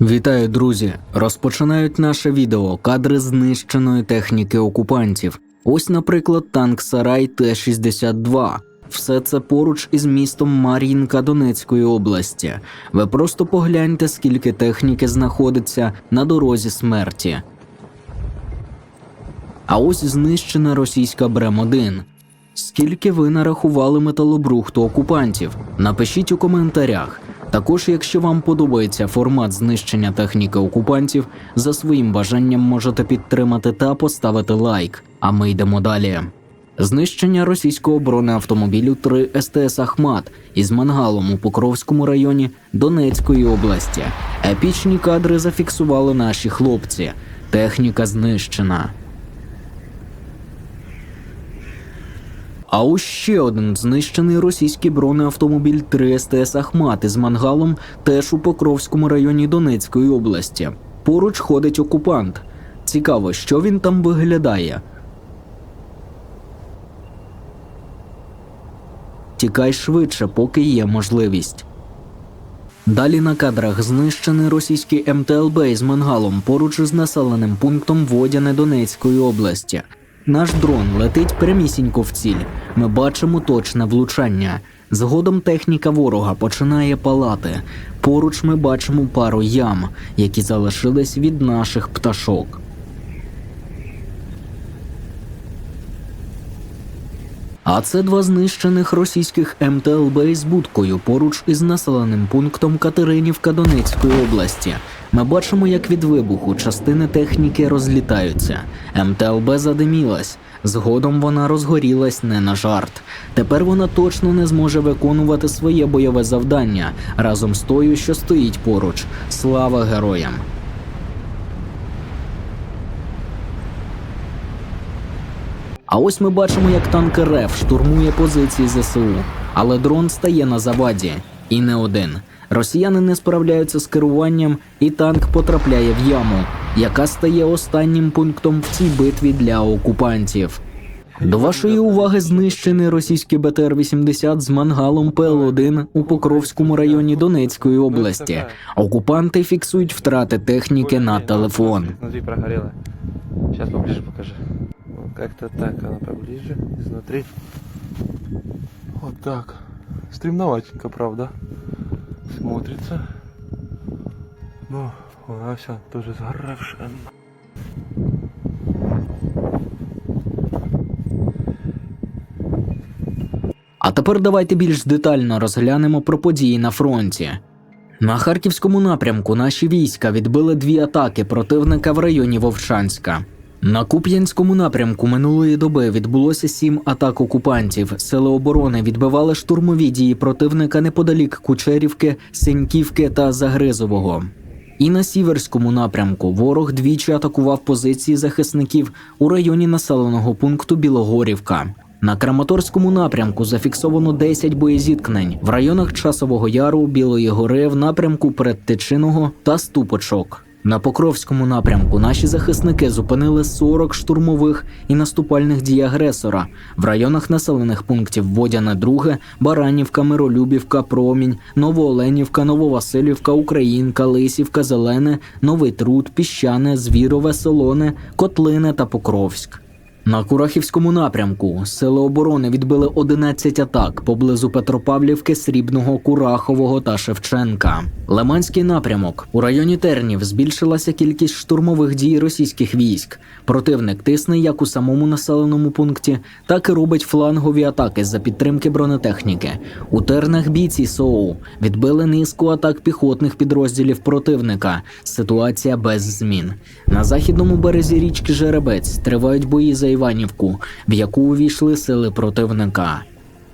Вітаю, друзі! Розпочинають наше відео кадри знищеної техніки окупантів. Ось, наприклад, танк Сарай Т-62. Все це поруч із містом Мар'їнка Донецької області. Ви просто погляньте, скільки техніки знаходиться на дорозі смерті. А ось знищена російська Брем-1. Скільки ви нарахували металобрухту окупантів? Напишіть у коментарях. Також, якщо вам подобається формат знищення техніки окупантів, за своїм бажанням можете підтримати та поставити лайк. А ми йдемо далі. Знищення російського бронеавтомобілю 3 СТС Ахмат із мангалом у Покровському районі Донецької області. Епічні кадри зафіксували наші хлопці. Техніка знищена. А ось ще один знищений російський бронеавтомобіль 3 СТС Ахмат із мангалом теж у Покровському районі Донецької області. Поруч ходить окупант. Цікаво, що він там виглядає. Тікай швидше, поки є можливість. Далі на кадрах знищений російський МТЛБ із мангалом поруч із населеним пунктом Водяне Донецької області. Наш дрон летить прямісінько в ціль. Ми бачимо точне влучання. Згодом техніка ворога починає палати. Поруч ми бачимо пару ям, які залишились від наших пташок. А це два знищених російських МТЛБ із будкою поруч із населеним пунктом Катеринівка Донецької області. Ми бачимо, як від вибуху частини техніки розлітаються. МТЛБ задимілась. Згодом вона розгорілась не на жарт. Тепер вона точно не зможе виконувати своє бойове завдання разом з тою, що стоїть поруч. Слава героям! А ось ми бачимо, як танк РФ штурмує позиції ЗСУ, але дрон стає на заваді. І не один. Росіяни не справляються з керуванням, і танк потрапляє в яму, яка стає останнім пунктом в цій битві для окупантів. До вашої уваги знищений російський БТР-80 з мангалом ПЛ-1 у Покровському районі Донецької області. Окупанти фіксують втрати техніки на телефон. Сейчас поближе покажи. Вот Как-то так она поближе, изнутри. Вот так. Стремноватенько, правда. Смотрится. Но она вся тоже сгоравшая. А тепер давайте більш детально розглянемо про події на фронті. На харківському напрямку наші війська відбили дві атаки противника в районі Вовчанська. На Куп'янському напрямку минулої доби відбулося сім атак окупантів. Сили оборони відбивали штурмові дії противника неподалік Кучерівки, Синьківки та Загризового. І на сіверському напрямку ворог двічі атакував позиції захисників у районі населеного пункту Білогорівка. На Краматорському напрямку зафіксовано 10 боєзіткнень в районах Часового Яру, Білої Гори, в напрямку Передтичиного та Ступочок. На Покровському напрямку наші захисники зупинили 40 штурмових і наступальних дій агресора в районах населених пунктів Водяне Друге, Баранівка, Миролюбівка, Промінь, Новооленівка, Нововасилівка, Українка, Лисівка, Зелене, Новий Труд, Піщане, Звірове, Солоне, Котлине та Покровськ. На Курахівському напрямку сили оборони відбили 11 атак поблизу Петропавлівки, Срібного, Курахового та Шевченка. Лиманський напрямок у районі Тернів збільшилася кількість штурмових дій російських військ. Противник тисне як у самому населеному пункті, так і робить флангові атаки за підтримки бронетехніки. У тернах бійці СОУ відбили низку атак піхотних підрозділів противника. Ситуація без змін. На західному березі річки Жеребець тривають бої за Іванівку, в яку увійшли сили противника.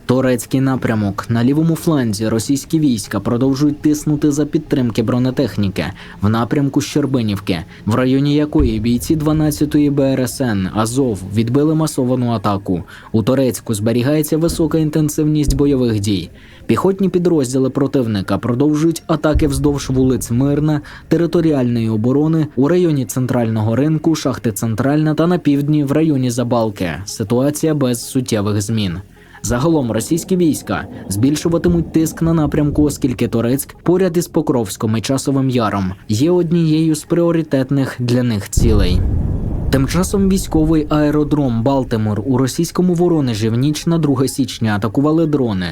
Торецький напрямок на лівому фланзі російські війська продовжують тиснути за підтримки бронетехніки в напрямку Щербинівки, в районі якої бійці 12-ї БРСН Азов відбили масовану атаку. У Торецьку зберігається висока інтенсивність бойових дій. Піхотні підрозділи противника продовжують атаки вздовж вулиць Мирна, територіальної оборони у районі центрального ринку, шахти Центральна та на півдні в районі Забалки. Ситуація без суттєвих змін. Загалом російські війська збільшуватимуть тиск на напрямку, оскільки Торецьк поряд із Покровськом і Часовим Яром є однією з пріоритетних для них цілей. Тим часом військовий аеродром Балтимор у російському Воронежі в ніч на 2 січня атакували дрони.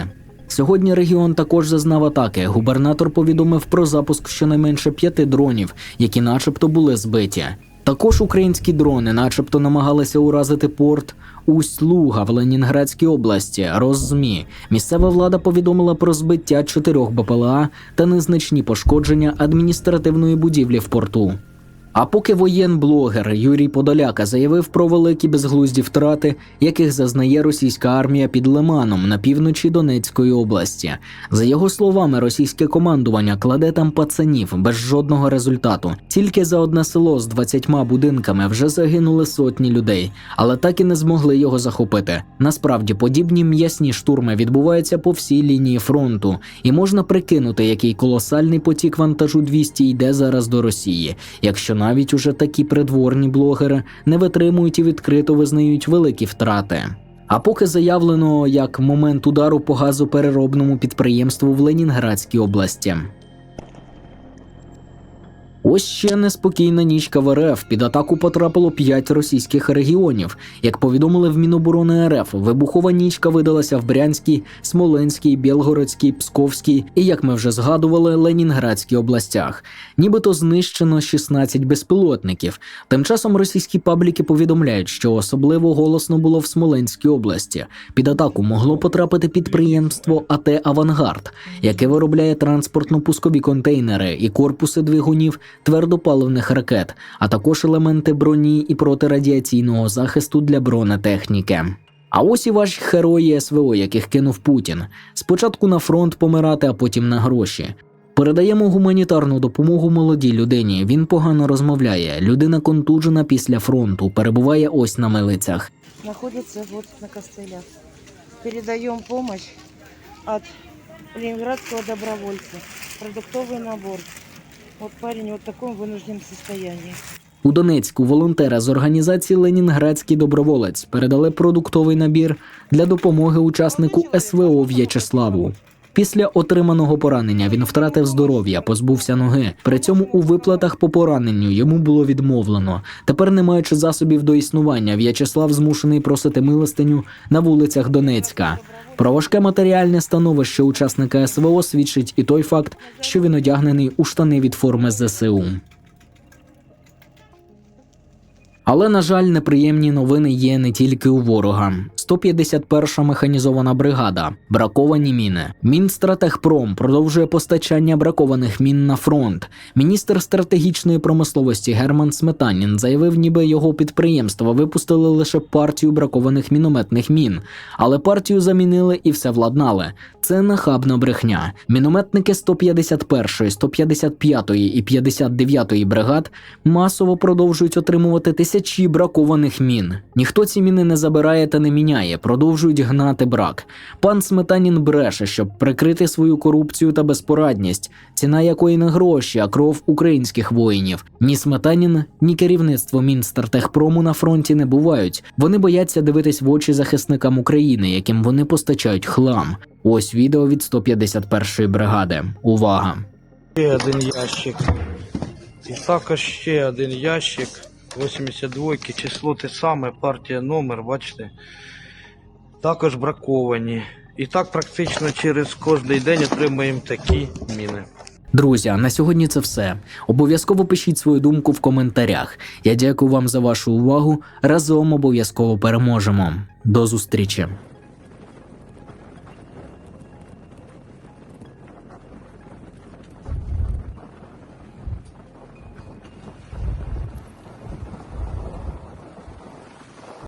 Сьогодні регіон також зазнав атаки. Губернатор повідомив про запуск щонайменше п'яти дронів, які, начебто, були збиті. Також українські дрони, начебто, намагалися уразити порт Усть-Луга в Ленінградській області. Роззмі. Місцева влада повідомила про збиття чотирьох БПЛА та незначні пошкодження адміністративної будівлі в порту. А поки воєнблогер Юрій Подоляка заявив про великі безглузді втрати, яких зазнає російська армія під Лиманом на півночі Донецької області. За його словами, російське командування кладе там пацанів без жодного результату. Тільки за одне село з 20 будинками вже загинули сотні людей, але так і не змогли його захопити. Насправді, подібні м'ясні штурми відбуваються по всій лінії фронту, і можна прикинути, який колосальний потік вантажу 200 йде зараз до Росії, якщо навіть уже такі придворні блогери не витримують і відкрито визнають великі втрати. А поки заявлено як момент удару по газопереробному підприємству в Ленінградській області. Ось ще неспокійна нічка в РФ. Під атаку потрапило 5 російських регіонів. Як повідомили в Міноборони РФ, вибухова нічка видалася в Брянській, Смоленській, Білгородській, Псковській і, як ми вже згадували, Ленінградській областях. Нібито знищено 16 безпілотників. Тим часом російські пабліки повідомляють, що особливо голосно було в Смоленській області. Під атаку могло потрапити підприємство АТ Авангард, яке виробляє транспортно-пускові контейнери і корпуси двигунів твердопаливних ракет, а також елементи броні і протирадіаційного захисту для бронетехніки. А ось і ваші герої СВО, яких кинув Путін. Спочатку на фронт помирати, а потім на гроші. Передаємо гуманітарну допомогу молодій людині. Він погано розмовляє. Людина контужена після фронту, перебуває ось на милицях. находится вот на костылях. Передаем помощь от ленинградского добровольца. Продуктовый набор. Вот парень вот в вынужденном состоянии. У Донецьку волонтери з організації Ленінградський доброволець передали продуктовий набір для допомоги учаснику СВО В'ячеславу. Після отриманого поранення він втратив здоров'я, позбувся ноги. При цьому у виплатах по пораненню йому було відмовлено. Тепер, не маючи засобів до існування, В'ячеслав змушений просити милостиню на вулицях Донецька. Про важке матеріальне становище учасника СВО свідчить і той факт, що він одягнений у штани від форми ЗСУ. Але, на жаль, неприємні новини є не тільки у ворога. 151-ша механізована бригада, браковані міни. Мінстратегпром продовжує постачання бракованих мін на фронт. Міністр стратегічної промисловості Герман Сметанін заявив, ніби його підприємства випустили лише партію бракованих мінометних мін, але партію замінили і все владнали. Це нахабна брехня. Мінометники 151-ї, 155-ї і 59-ї бригад масово продовжують отримувати тисячі бракованих мін. Ніхто ці міни не забирає та не міняє, продовжують гнати брак. Пан Сметанін бреше, щоб прикрити свою корупцію та безпорадність, ціна якої не гроші, а кров українських воїнів. Ні Сметанін, ні керівництво Мінстратегпрому на фронті не бувають. Вони бояться дивитись в очі захисникам України, яким вони постачають хлам. Ось відео від 151-ї бригади. Увага! Ще один ящик. І також ще один ящик. 82 число те саме, партія номер, бачите. Також браковані. І так практично через кожний день отримуємо такі міни. Друзі, на сьогодні це все. Обов'язково пишіть свою думку в коментарях. Я дякую вам за вашу увагу. Разом обов'язково переможемо. До зустрічі!